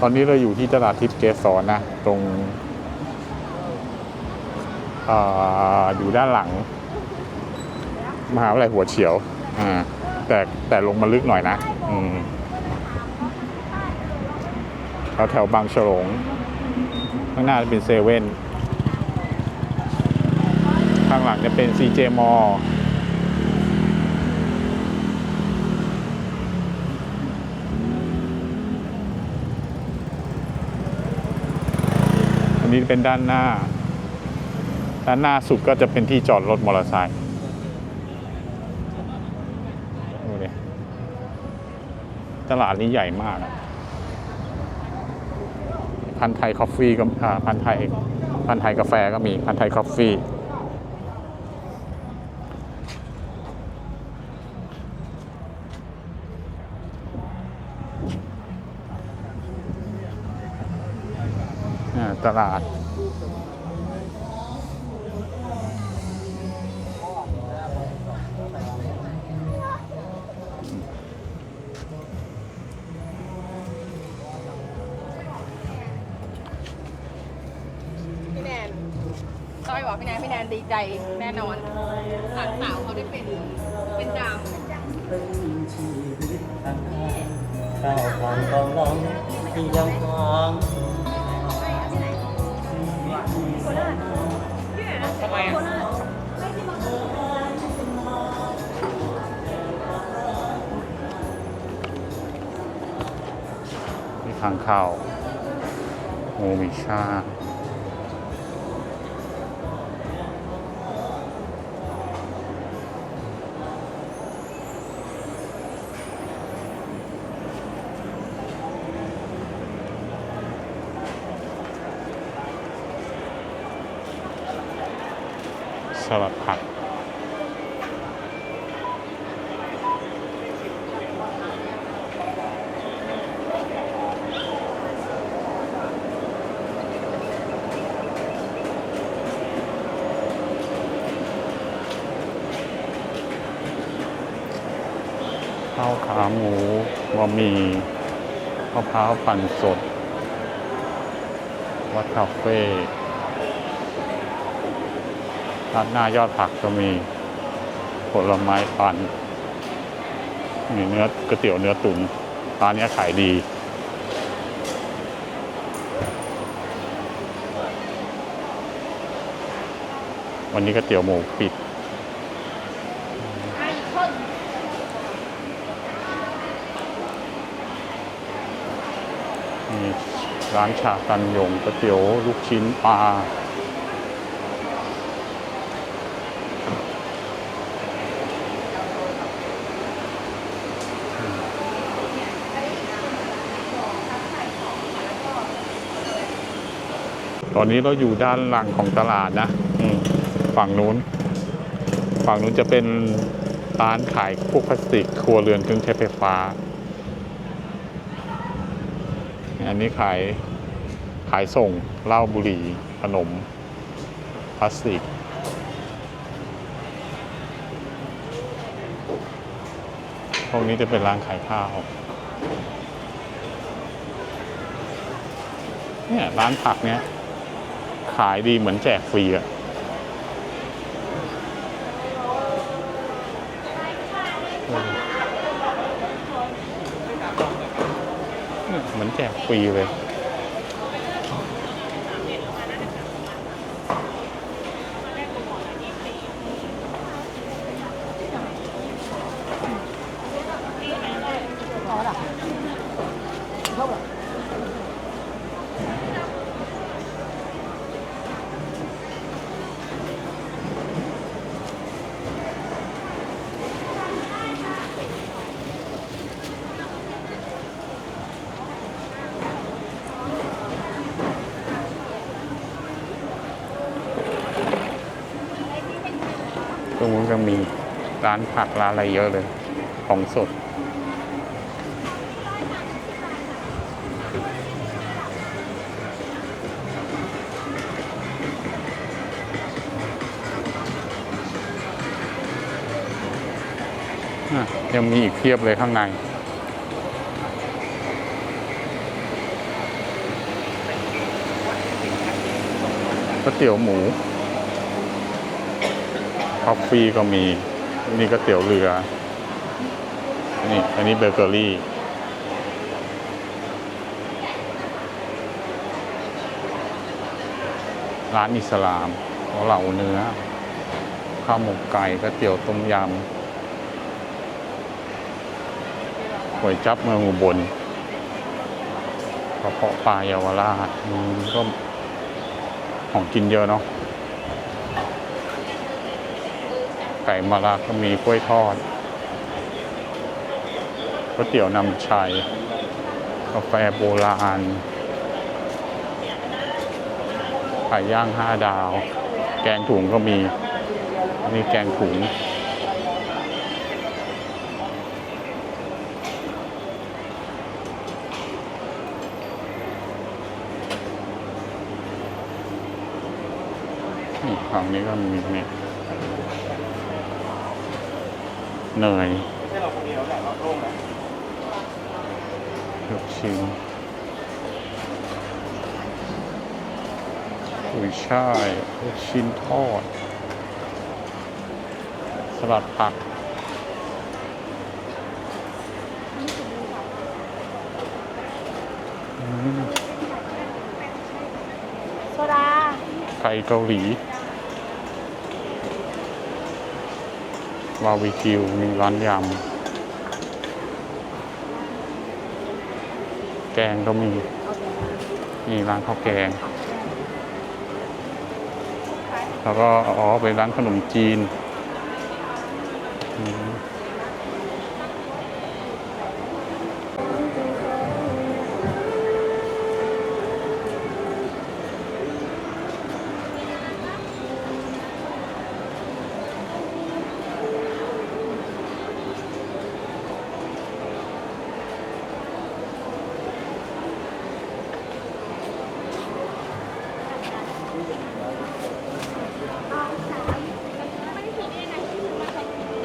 ตอนนี้เราอยู่ที่ตลาดทิพย์เกสรนะ ตรงออยู่ด้านหลัง มหาวิทยาลัยหัวเฉียว อ่า แต่แต่ลงมาลึกหน่อยนะ อืมแถวแถวบางฉลง ข้างหน้าจะเป็นเซเว่น ข้างหลังจะเป็น CJ m a l l อัน นี้เป็นด้านหน้า ด้านหน้าสุดก็จะเป็นที่จอดรถมอเตอร์ไซค์ดูดิตลาดนี้ใหญ่มากนะพันไทยคอฟฟี่ก็พันไทยพันไทยกาแฟก็มีพันไทยคอฟฟี่ ตลาด พี่แนนต้อยบอกพี่แนนพี่แนนดีใจแน่นอนหลานสาวเขาได้เป็นเป็นดาวข้าวของกองร้องที่ยังฟัง ทำไมอะมีทางเข้าโอมิชาาวขาหมูบะหมี่มะพร้าวปั่นสด วัดคาเฟ่ร้านหน้ายอดผักก็มีผลไม้ปั่นมีเนื้อก๋วยเตี๋ยวเนื้อตุ๋นร้านนี้ขายดีวันนี้ก๋วยเตี๋ยวหมูปิด มี ร้านชาตันยงก๋วยเตี๋ยวลูกชิ้นปลาตอนนี้เราอยู่ด้านหลังของตลาดนะฝั่งนู้น ฝั่งนู้นจะเป็นร้านขายพวกพลาสติกครัวเรือนเครื่องใช้ไฟฟ้า อันนี้ขายขายส่งเหล้าบุหรี่ขนมพลาสติกพวกนี้จะเป็นร้านขายข้าวเนี่ยร้านผักเนี้ยขายดีเหมือนแจกฟรีอะเนี่ย เตรงนู้นก็มีร้านผักร้านอะไรเยอะเลย ของสดยังมีอีกเพียบเลยข้างใน ก๋วยเตี๋ยวหมู คอฟฟี่ก็มี นี่ก๋วยเตี๋ยวเรือ นี่อันนี้เบเกอรี่ร้านอิสลามเหล่าเนื้อ ข้าวหมกไก่ก๋วยเตี๋ยวต้มยำก๋วยจับเมืองอุบลกระเพาะปลาเยาวราชก็ของกินเยอะเนาะ ไก่มะระก็มีกล้วยทอดก๋วยเตี๋ยวนำชัยกาแฟโบราณไก่ย่างห้าดาว แกงถุงก็มีนนี้แกงถุงนี่ฝั่งนี้ก็มีเนี่ย เนยลูกชิ้นกุยช่ายลูกชิ้นทอด สลัดผักอืมโซดาไก่เกาหลี บาร์บีคิว มีร้านยำ แกงก็มี มีร้านข้าวแกง แล้วก็อ๋อเป็นร้านขนมจีน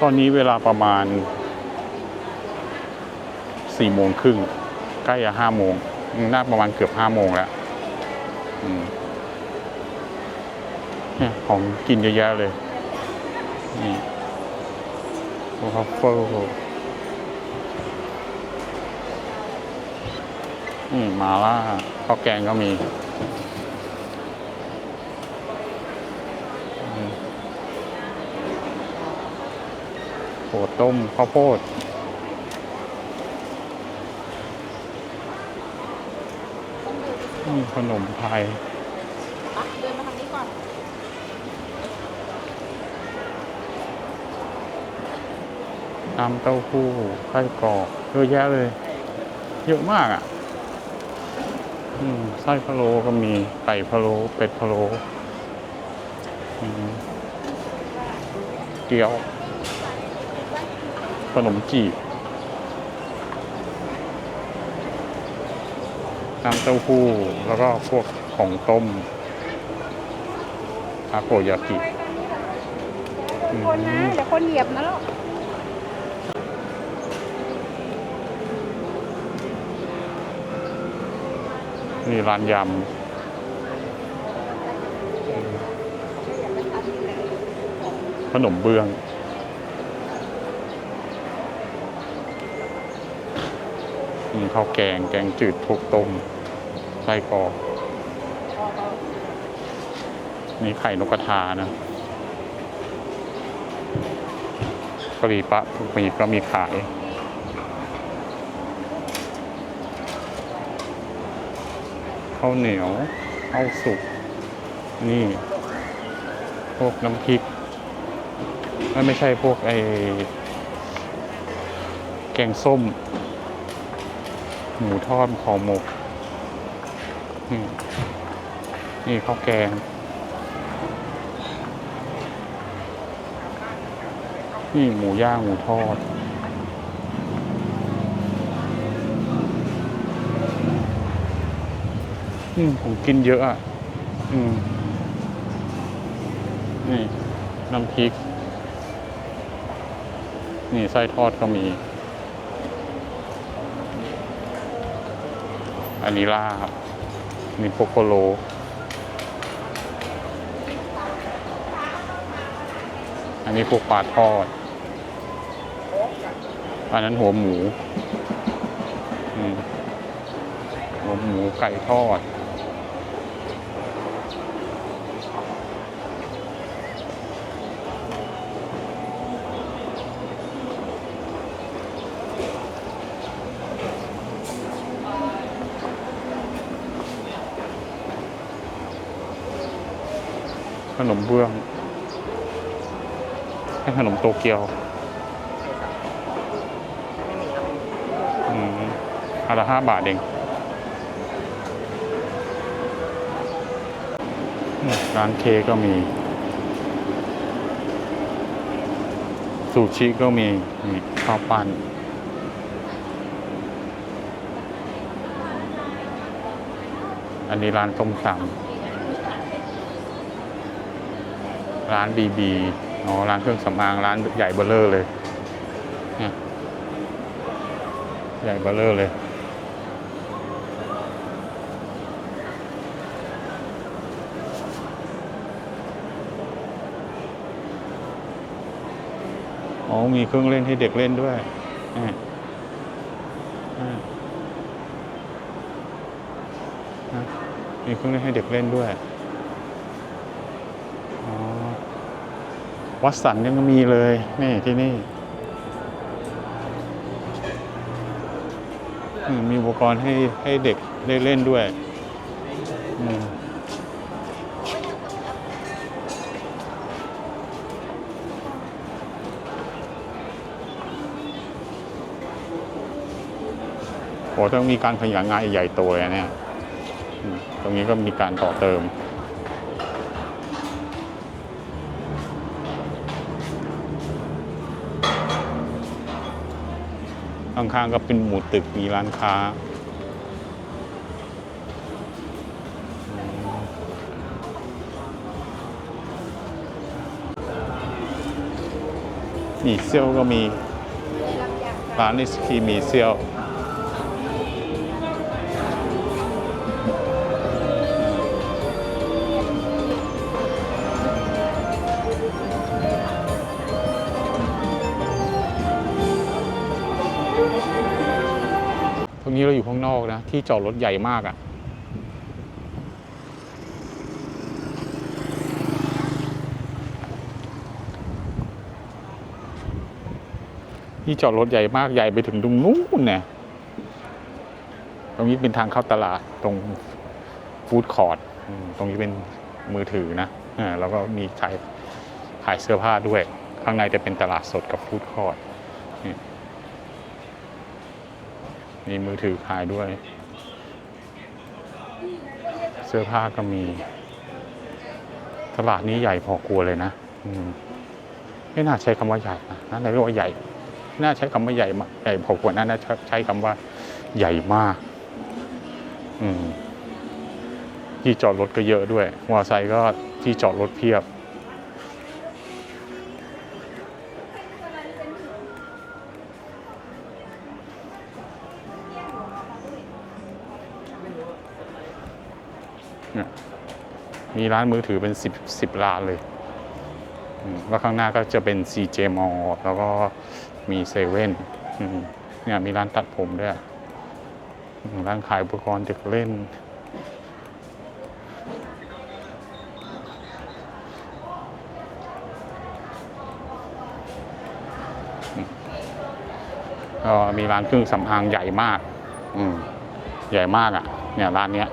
อืมตอนนี้เวลาประมาณสี่โมงครึ่งใกล้จะห้าโมงน่าประมาณเกือบห้าโมงแล้วอืมเนี่ยของกินเยอะแยะเลย นี่วัฟเฟิลอืมมาล่าข้าวแกงก็มี โหต้มข้าวโพดนี่ขนมไทยอะเดินมาทางนี้ก่อนน้ำเต้าหู้ไส้กรอกเยอะแยะเลย เยอะมากอะอืมไส้พะโล้ก็มีไก่พะโล้เป็ดพะโล้อืมเกี๊ยว ขนมจีบน้ำเต้าหู้ แล้วก็พวกของต้มทาโกยากิคนนะเดี๋ยวคนเหยียบนะลูกนี่ร้านยำขนมเบื้อง มีข้าวแกงแกงจืดพวกต้มไส้กรอกนี่ไข่นกกระทานะกะหรี่ปั๊บมีก็มีขาย ข้าวเหนียวข้าวสุก นี่ พวกน้ำพริกไม่ไม่ใช่พวกไอแกงส้ม หมูทอดห่อหมกนี่ข้าวแกง นี่หมูย่างหมูทอด อืมผมกินเยอะอะ อืม นี่ น้ำพริก นี่ไส้ทอดก็มี อานิล่าครับนี่โคโคโลอันนี้พวกปลาทอด อันนั้นหัวหมู หัวหมูไก่ทอด ขนมเบื้องให้ขนมโตเกียวอืมอันละห้าบาทเองร้านเคกก็มี ซูชิก็มีนี่ข้าวปั้นอันนี้ร้านต้มตำ ร้านบีบีอ๋อร้านเครื่องสำอางร้านใหญ่เบอร์เลอร์เลย ใหญ่เบอร์เลอร์เลย อ๋อ มีเครื่องเล่นให้เด็กเล่นด้วยมีเครื่องเล่นให้เด็กเล่นด้วย อ๋อ วัดสันยังมีเลย นี่ที่นี่มีอุปกรณ์ให้ให้เด็กได้เล่นด้วย โอ้ต้องมีการขยายงานใหญ่โตเลยนะเนี่ย ตรงนี้ก็มีการต่อเติม ข้างๆก็เป็นหมู่ตึกมีร้านค้า มีเซี่ยวก็มีร้านไอศครีมมีเซี่ย นอกนะ ที่จอดรถใหญ่มากอะ่ะที่จอดรถใหญ่มากใหญ่ไปถึงตรงนู้นเนี่ยตรงนี้เป็นทางเข้าตลาดตรงฟู้ดคอร์ทอืมตรงนี้เป็นมือถือนะอ่าแล้วก็มีขายขายเสื้อผ้าด้วย ข้างในจะเป็นตลาดสดกับฟู้ดคอร์ท มีมือถือขายด้วย เสื้อผ้าก็มี ตลาดนี้ใหญ่พอกลัวเลยนะไม่น่าใช้คำว่าใหญ่นะน่าเรียกว่าใหญ่ น่าใช้คำว่าใหญ่มากใหญ่พอควรน่าจะใช้คำว่าใหญ่มาก อืมที่จอดรถก็เยอะด้วยมอเตอร์ไซค์ก็ที่จอดรถเพียบ มีร้านมือถือเป็นสิบสิบร้านเลย แล้วข้างหน้าก็จะเป็น CJ m a l l แล้วก็มีเซเว่นเนี่ยมีร้านตัดผมด้วย ร้านขายอุปกรณ์เด็กเล่น ก็มีร้านเครื่องสำอางใหญ่มากอืมใหญ่มากอะ เนี่ยร้านเนี้ย